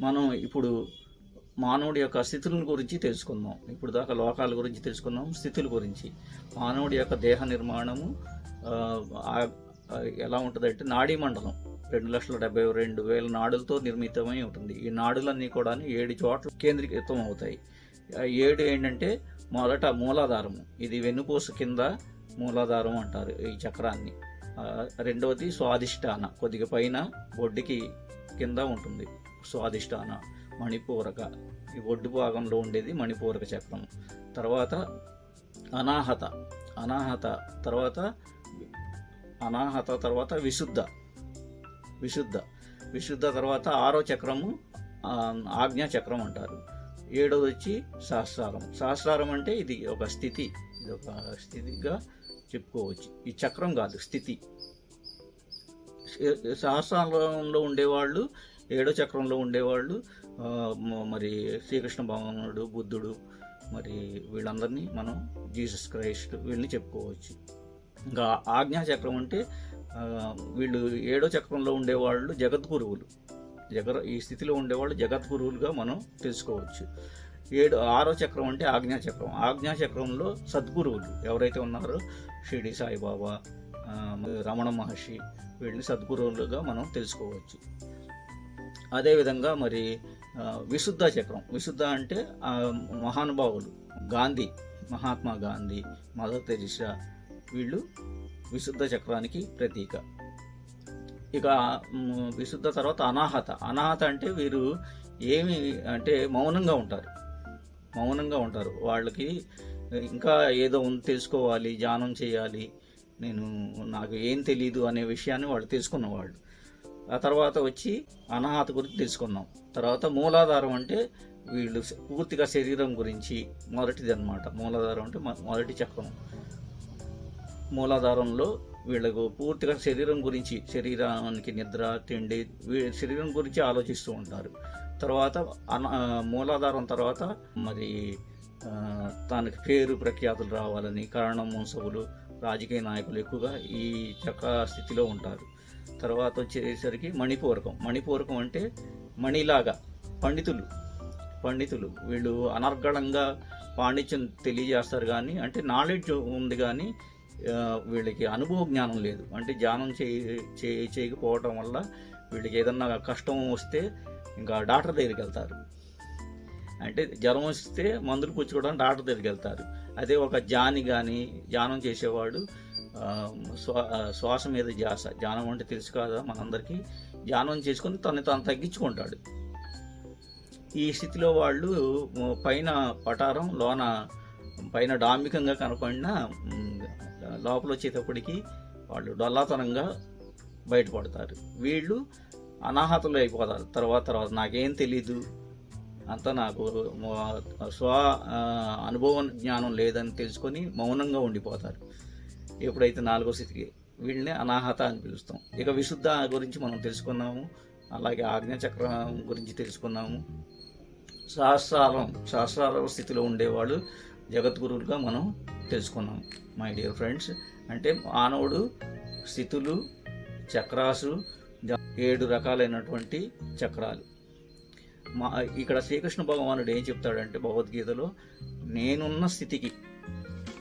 మనం ఇప్పుడు మానవుడి యొక్క స్థితుల గురించి తెలుసుకుందాం. ఇప్పుడు దాకా లోకాల గురించి తెలుసుకుందాం. స్థితుల గురించి. మానవుడి యొక్క దేహ నిర్మాణము ఎలా ఉంటుందంటే నాడీ మండలం. రెండు లక్షల డెబ్బై రెండు వేల నాడులతో నిర్మితమై ఉంటుంది. ఈ నాడులన్నీ కూడా ఏడు చోట్ల కేంద్రీకృతం అవుతాయి. ఏడు ఏంటంటే మొదట మూలాధారము. ఇది వెన్నుపూస కింద మూలాధారం అంటారు ఈ చక్రాన్ని. రెండవది స్వాదిష్టాన కొద్దిగా పైన బొడ్డుకి కింద ఉంటుంది. స్వాదిష్టాన మణిపూరక ఈ ఒడ్డు భాగంలో ఉండేది మణిపూరక చక్రం తర్వాత అనాహత అనాహత తర్వాత అనాహత తర్వాత విశుద్ధ విశుద్ధ విశుద్ధ తర్వాత ఆరో చక్రము ఆజ్ఞా చక్రం అంటారు. ఏడోది వచ్చి సహస్రారం. సహస్రారం అంటే ఇది ఒక స్థితి ఇది ఒక స్థితిగా చెప్పుకోవచ్చు. ఈ చక్రం కాదు స్థితి. సహస్రంలో ఉండేవాళ్ళు ఏడో చక్రంలో ఉండేవాళ్ళు మరి శ్రీకృష్ణ భగవానుడు బుద్ధుడు మరి వీళ్ళందరినీ మనం జీసస్ క్రైస్ట్ వీళ్ళని చెప్పుకోవచ్చు. ఇంకా ఆజ్ఞా చక్రం అంటే వీళ్ళు ఏడో చక్రంలో ఉండేవాళ్ళు జగద్గురువులు. జగ ఈ స్థితిలో ఉండేవాళ్ళు జగద్గురువులుగా మనం తెలుసుకోవచ్చు. ఏడు ఆరో చక్రం అంటే ఆజ్ఞా చక్రం. ఆజ్ఞా చక్రంలో సద్గురువులు ఎవరైతే ఉన్నారో షిరిడి సాయిబాబా రమణ మహర్షి వీళ్ళని సద్గురువులుగా మనం తెలుసుకోవచ్చు. అదేవిధంగా మరి విశుద్ధ చక్రం. విశుద్ధ అంటే మహానుభావులు. గాంధీ మహాత్మా గాంధీ మదర్ తెరిసా వీళ్ళు విశుద్ధ చక్రానికి ప్రతీక. ఇక విశుద్ధ తర్వాత అనాహత. అనాహత అంటే వీరు ఏమి అంటే మౌనంగా ఉంటారు. మౌనంగా ఉంటారు. వాళ్ళకి ఇంకా ఏదో ఉంది తెలుసుకోవాలి ధ్యానం చేయాలి. నేను నాకు ఏం తెలియదు అనే విషయాన్ని వాళ్ళు తెలుసుకున్నవాళ్ళు. ఆ తర్వాత వచ్చి అనాహత గురించి తెలుసుకున్నాం. తర్వాత మూలాధారం అంటే వీళ్ళు పూర్తిగా శరీరం గురించి మొదటిది అనమాట మూలాధారం అంటే మొదటి చక్రం. మూలాధారంలో వీళ్ళకు పూర్తిగా శరీరం గురించి శరీరానికి నిద్ర తిండి వీ- శరీరం గురించి ఆలోచిస్తూ ఉంటారు. తర్వాత మూలాధారం తర్వాత మరి తనకి పేరు ప్రఖ్యాతులు రావాలని కారణం మున్సబులు రాజకీయ నాయకులు ఎక్కువగా ఈ చక్క స్థితిలో ఉంటారు. తర్వాత వచ్చేసరికి మణిపూరకం. మణిపూరకం అంటే మణిలాగా పండితులు. పండితులు. వీళ్ళు అనర్గళంగా పాండిత్యం తెలియజేస్తారు కానీ అంటే నాలెడ్జ్ ఉంది కానీ వీళ్ళకి అనుభవ జ్ఞానం లేదు. అంటే ధ్యానం చేయ చేయకపోవటం వల్ల వీళ్ళకి ఏదన్నా కష్టం వస్తే ఇంకా డాక్టర్ దగ్గరికి వెళ్తారు. అంటే జ్వరం వస్తే మందులు పుచ్చుకోవడానికి డాక్టర్ దగ్గరికి వెళ్తారు. అదే ఒక జాని కానీ ధ్యానం చేసేవాడు శ్వాస మీద ధ్యాస ధ్యానం అంటే తెలుసు కదా మనందరికీ. ధ్యానం చేసుకుని తను తాను తగ్గించుకుంటాడు. ఈ స్థితిలో వాళ్ళు పైన పటారం లోన పైన డాంబికంగా కనపడిన లోపల వచ్చేటప్పటికి వాళ్ళు డొల్లాతనంగా బయటపడతారు. వీళ్ళు అనాహతలు అయిపోతారు. తర్వాత తర్వాత నాకేం తెలీదు. అంతా నాకు స్వ అనుభవం జ్ఞానం లేదని తెలుసుకొని మౌనంగా ఉండిపోతారు. ఎప్పుడైతే నాలుగో స్థితికి వీళ్ళని అనాహత అని పిలుస్తాం. ఇక విశుద్ధ గురించి మనం తెలుసుకున్నాము. అలాగే ఆజ్ఞాచక్రం గురించి తెలుసుకున్నాము. సహస్రారం సహస్రారం స్థితిలో ఉండేవాళ్ళు జగద్గురువులుగా మనం తెలుసుకున్నాం మై డియర్ ఫ్రెండ్స్. అంటే మానవుడు స్థితులు చక్రాసు జ- ఏడు రకాలైనటువంటి చక్రాలు. మా ఇక్కడ శ్రీకృష్ణ భగవానుడు ఏం చెప్తాడంటే భగవద్గీతలో నేనున్న స్థితికి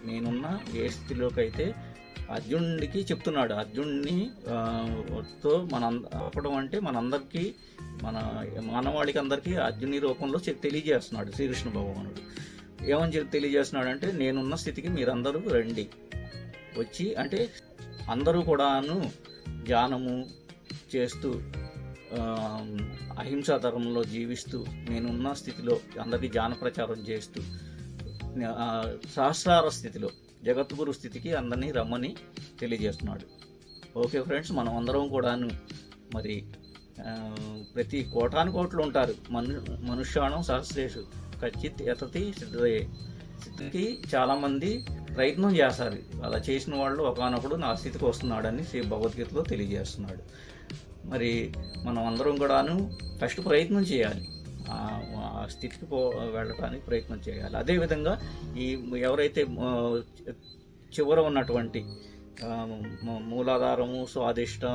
నేనున్న ఏ స్థితిలోకి అయితే అర్జునుడికి చెప్తున్నాడు. అర్జునుడిని తో మన అప్పడం అంటే మనందరికీ మన మానవాళికి అందరికీ అర్జుని రూపంలో తెలియజేస్తున్నాడు శ్రీకృష్ణ భగవానుడు. ఏమని చెప్పి తెలియజేస్తున్నాడు అంటే నేనున్న స్థితికి మీరందరూ రండి. వచ్చి అంటే అందరూ కూడాను ధ్యానము చేస్తూ అహింసా ధర్మంలో జీవిస్తూ నేనున్న స్థితిలో అందరికీ జానప్రచారం చేస్తూ సహస్రార స్థితిలో జగద్గురు స్థితికి అందరినీ రమ్మని తెలియజేస్తున్నాడు. ఓకే ఫ్రెండ్స్ మనం అందరం కూడాను మరి ప్రతి కోటాను కోట్లు ఉంటారు. మను మనుష్యాణం సహస్రేషు ఖచ్చిత్ ఎతతి సిద్ధయే స్థితికి చాలామంది ప్రయత్నం చేస్తారు. అలా చేసిన వాళ్ళు ఒకనొకడు నా స్థితికి వస్తున్నాడని శ్రీ భగవద్గీతలో తెలియజేస్తున్నాడు. మరి మనం అందరం కూడాను ఫస్ట్ ప్రయత్నం చేయాలి. ఆ స్థితికి పో వెళ్ళటానికి ప్రయత్నం చేయాలి. అదేవిధంగా ఈ ఎవరైతే చివర ఉన్నటువంటి మూలాధారము స్వాదిష్ట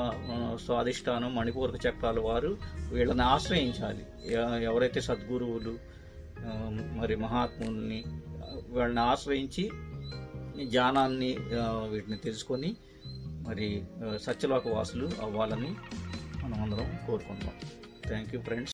స్వాదిష్టానం మణిపూర్క చక్రాల వారు వీళ్ళని ఆశ్రయించాలి. ఎవరైతే సద్గురువులు మరి మహాత్ముల్ని వీళ్ళని ఆశ్రయించి జ్ఞానాన్ని వీటిని తెలుసుకొని మరి సత్యలోక వాసులు అవ్వాలని మనం అందరం కోరుకుందాం థ్యాంక్ యూ ఫ్రెండ్స్